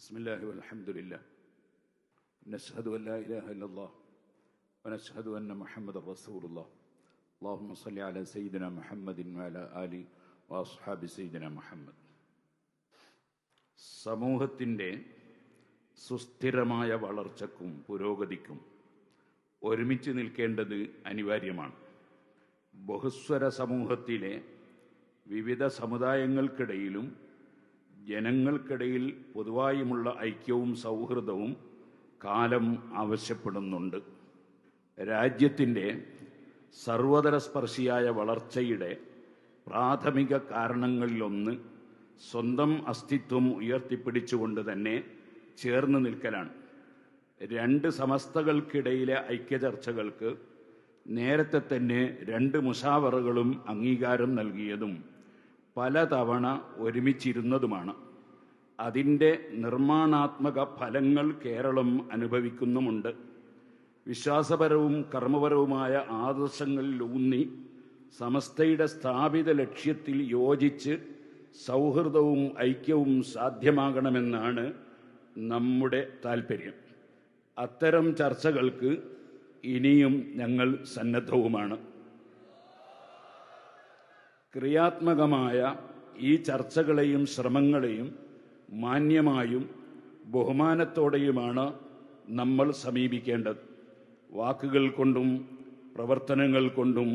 بسم الله والحمد لله نشهد أن لا إله إلا الله ونشهد أن محمد رسول الله اللهم صل على سيدنا محمد وعلى آل وأصحاب سيدنا محمد സമൂഹത്തിൻ്റെ സുസ്ഥിരമായ വളർച്ചക്കും പുരോഗതിക്കും ഒരുമിച്ച് നിൽക്കേണ്ടത് അനിവാര്യമാണ് ബഹുസ്വര സമൂഹത്തിലെ വിവിധ സമുദായങ്ങൾക്കിടയിലും ജനങ്ങൾക്കിടയിൽ പൊതുവായുമുള്ള ഐക്യവും സൗഹൃദവും കാലം ആവശ്യപ്പെടുന്നുണ്ട്. രാജ്യത്തിന്റെ സർവതരസ്പർശിയായ വളർച്ചയുടെ പ്രാഥമിക കാരണങ്ങളിലൊന്ന് സ്വന്തം അസ്തിത്വം ഉയർത്തിപ്പിടിച്ചുകൊണ്ട് തന്നെ ചേർന്ന് നിൽക്കലാണ്. രണ്ട് സമസ്തകൾക്കിടയിലെ ഐക്യചർച്ചകൾക്ക് നേരത്തെ തന്നെ രണ്ട് മുഷാവറുകളും അംഗീകാരം നൽകിയതും പലതവണ ഒരുമിച്ചിരുന്നതുമാണ്. അതിന്റെ നിർമ്മാണാത്മക ഫലങ്ങൾ കേരളം അനുഭവിക്കുന്നുമുണ്ട്. വിശ്വാസപരവും കർമ്മപരവുമായ ആദർശങ്ങളിൽ ഊന്നി സമസ്തയുടെ സ്ഥാപിത ലക്ഷ്യത്തിൽ യോജിച്ച് സൗഹൃദവും ഐക്യവും സാധ്യമാകണമെന്നാണ് നമ്മുടെ താൽപ്പര്യം അത്തരം ചർച്ചകൾക്ക് ഇനിയും ഞങ്ങൾ സന്നദ്ധവുമാണ്. ക്രിയാത്മകമായ ഈ ചർച്ചകളെയും ശ്രമങ്ങളെയും മാന്യമായും ബഹുമാനത്തോടെയുമാണ് നമ്മൾ സമീപിക്കേണ്ടത്. വാക്കുകൾ കൊണ്ടും പ്രവർത്തനങ്ങൾ കൊണ്ടും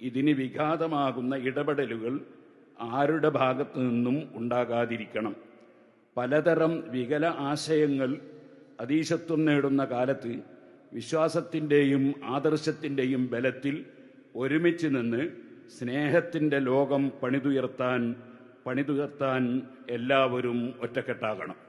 ഇതിന് വിഘാതമാകുന്ന ഇടപെടലുകൾ ആരുടെ ഭാഗത്തു നിന്നും ഉണ്ടാകാതിരിക്കണം. പലതരം വികല ആശയങ്ങൾ അതീശത്വം നേടുന്ന കാലത്ത് വിശ്വാസത്തിന്റെയും ആദർശത്തിന്റെയും ബലത്തിൽ ഒരുമിച്ച് നിന്ന് സ്നേഹത്തിന്റെ ലോകം പണിതുയർത്താൻ പണിതുയർത്താൻ എല്ലാവരും ഒറ്റക്കെട്ടാകണം.